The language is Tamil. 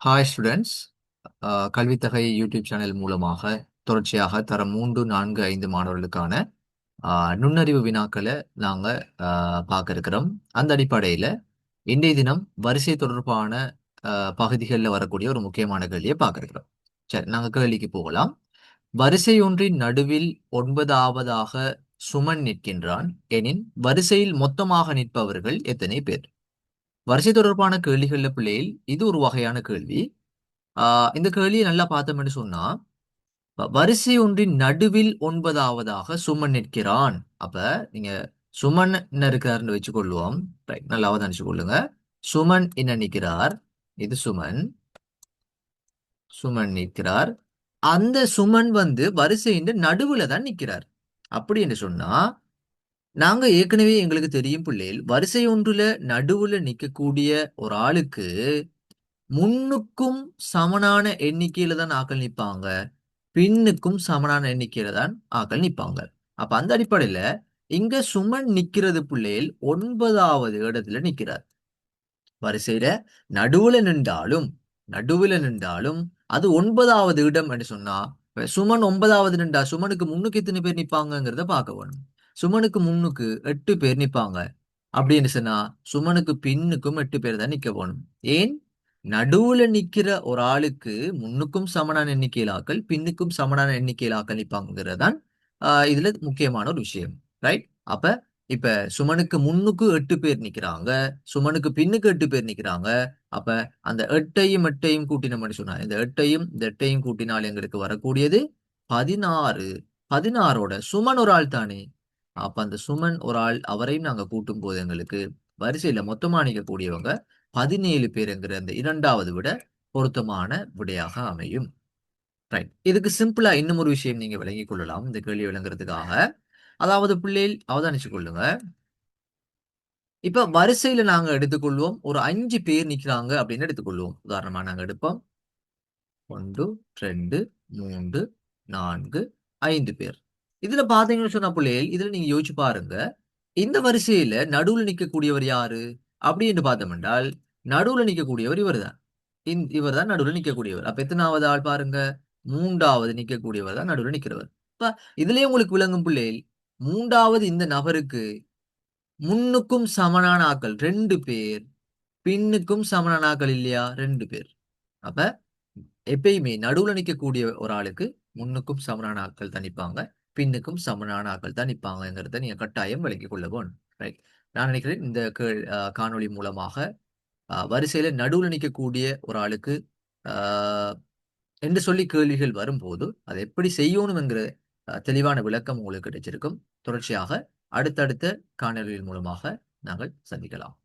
ஹாய் ஸ்டூடெண்ட்ஸ் கல்வித்தகை யூடியூப் சேனல் மூலமாக தொடர்ச்சியாக தரம் மூன்று நான்கு ஐந்து மாணவர்களுக்கான uh, நுண்ணறிவு வினாக்களை நாங்கள் uh, பார்க்க இருக்கிறோம். அந்த அடிப்படையில் இன்றைய தினம் வரிசை தொடர்பான uh, பகுதிகளில் வரக்கூடிய ஒரு முக்கியமான கேள்வியை பார்க்க இருக்கிறோம். சரி நாங்கள் கேள்விக்கு போகலாம். வரிசை ஒன்றின் நடுவில் ஒன்பதாவதாக சுமன் நிற்கின்றான். எனின் வரிசையில் மொத்தமாக நிற்பவர்கள் எத்தனை பேர்? வரிசை தொடர்பான கேள்விகள்ல பிள்ளையில் இது ஒரு வகையான கேள்வி. இந்த கேள்வியை நல்லா பார்த்தோம்னு சொன்னா வரிசை ஒன்றின் நடுவில் ஒன்பதாவதாக சுமன் நிற்கிறான். அப்ப நீங்க சுமன் என்ன இருக்கிறாருன்னு வச்சுக்கொள்வோம். நல்லாவது நினைச்சு கொள்ளுங்க. சுமன் என்ன நிற்கிறார்? இது சுமன். சுமன் நிற்கிறார். அந்த சுமன் வந்து வரிசையின் நடுவுல தான் நிற்கிறார். அப்படி என்று சொன்னா நாங்க ஏற்கனவே எங்களுக்கு தெரியும் பிள்ளைகள் வரிசை ஒன்றுல நடுவுல நிக்கக்கூடிய ஒரு ஆளுக்கு முன்னுக்கும் சமனான எண்ணிக்கையில தான் ஆக்கள் நிப்பாங்க. பின்னுக்கும் சமனான எண்ணிக்கையில தான் ஆக்கள் நிப்பாங்க. அப்ப அந்த அடிப்படையில இங்க சுமன் நிக்கிறது பிள்ளைகள் ஒன்பதாவது இடத்துல நிக்கிறார். வரிசையில நடுவுல நின்றாலும் நடுவுல நின்றாலும் அது ஒன்பதாவது இடம் என்று சொன்னா சுமன் ஒன்பதாவது நின்றா சுமனுக்கு முன்னுக்கு எத்தனை பேர் நிப்பாங்கங்கிறத பார்க்க வேணும். சுமனுக்கு முன்னுக்கு எட்டு பேர் நிற்பாங்க அப்படின்னு சொன்னா சுமனுக்கு பின்னுக்கும் எட்டு பேர் தான் நிக்க போகணும். ஏன்? நடுவுல நிக்கிற ஒரு ஆளுக்கு முன்னுக்கும் சமனான எண்ணிக்கையிலாக்கள் பின்னுக்கும் சமனான எண்ணிக்கையிலாக்கள் ஆக்கள் தான் ஆஹ் இதுல முக்கியமான ஒரு விஷயம். ரைட் அப்ப இப்ப சுமனுக்கு முன்னுக்கு எட்டு பேர் நிக்கிறாங்க சுமனுக்கு பின்னுக்கு எட்டு பேர் நிக்கிறாங்க அப்ப அந்த எட்டையும் எட்டையும் கூட்டினோம்னு சொன்னா இந்த எட்டையும் இந்த எட்டையும் கூட்டினால் எங்களுக்கு வரக்கூடியது பதினாறு. பதினாறோட சுமன் ஒரு ஆள் தானே? அப்ப அந்த சுமன் ஒரு ஆள் அவரையும் நாங்க கூட்டும் போது எங்களுக்கு வரிசையில மொத்தமா நிற்கக்கூடியவங்க பதினேழு பேருங்கிற அந்த இரண்டாவது விட பொருத்தமான விடையாக அமையும். ரைட் இதுக்கு சிம்பிளா இன்னும் ஒரு விஷயம் நீங்க விளங்கிக் கொள்ளலாம். இந்த கேள்வி விளங்குறதுக்காக. அதாவது பிள்ளைகள் அவதானிச்சு கொள்ளுங்க. இப்ப வரிசையில நாங்க எடுத்துக்கொள்வோம். ஒரு அஞ்சு பேர் நிக்கிறாங்க அப்படின்னு எடுத்துக்கொள்வோம். உதாரணமா நாங்க எடுப்போம். ஒன்று ரெண்டு மூன்று நான்கு ஐந்து பேர். இதுல பாத்தீங்கன்னு சொன்ன பிள்ளைகள் இதுல நீங்க யோசிச்சு பாருங்க. இந்த வரிசையில நடுவுல நிக்கக்கூடியவர் யாரு? அப்படின்னு பார்த்தோம் என்றால் நடுவுல நிக்கக்கூடியவர் இவர்தான் இவர் தான் நடுவுல நிக்கக்கூடியவர். அப்ப எத்தனாவது ஆள் பாருங்க? மூன்றாவது நிக்கக்கூடியவர் தான் நடுவுல நிக்கிறவர். இப்ப இதுலயே உங்களுக்கு விளங்கும் பிள்ளைகள் மூன்றாவது இந்த நபருக்கு முன்னுக்கும் சமனான ஆக்கள் ரெண்டு பேர் பின்னுக்கும் சமனான ஆக்கள் இல்லையா? ரெண்டு பேர். அப்ப எப்பயுமே நடுவுல நிக்கக்கூடிய ஒரு ஆளுக்கு முன்னுக்கும் சமனான ஆட்கள் தனிப்பாங்க. பின்னுக்கும் சமனான ஆட்கள் தான் நிப்பாங்கங்கிறத நீங்க கட்டாயம் விளங்கிக் கொள்ள வேணும். ரைட் நான் நினைக்கிறேன் இந்த கேள்- காணொளி மூலமாக வரிசையில நடுவில் நிற்கக்கூடிய ஒரு ஆளுக்கு ஆஹ் என்று சொல்லி கேள்விகள் வரும்போது அதை எப்படி செய்யணுங்கிற தெளிவான விளக்கம் உங்களுக்கு கிடைச்சிருக்கும். தொடர்ச்சியாக அடுத்தடுத்த காணொளிகள் மூலமாக நாங்கள் சந்திக்கலாம்.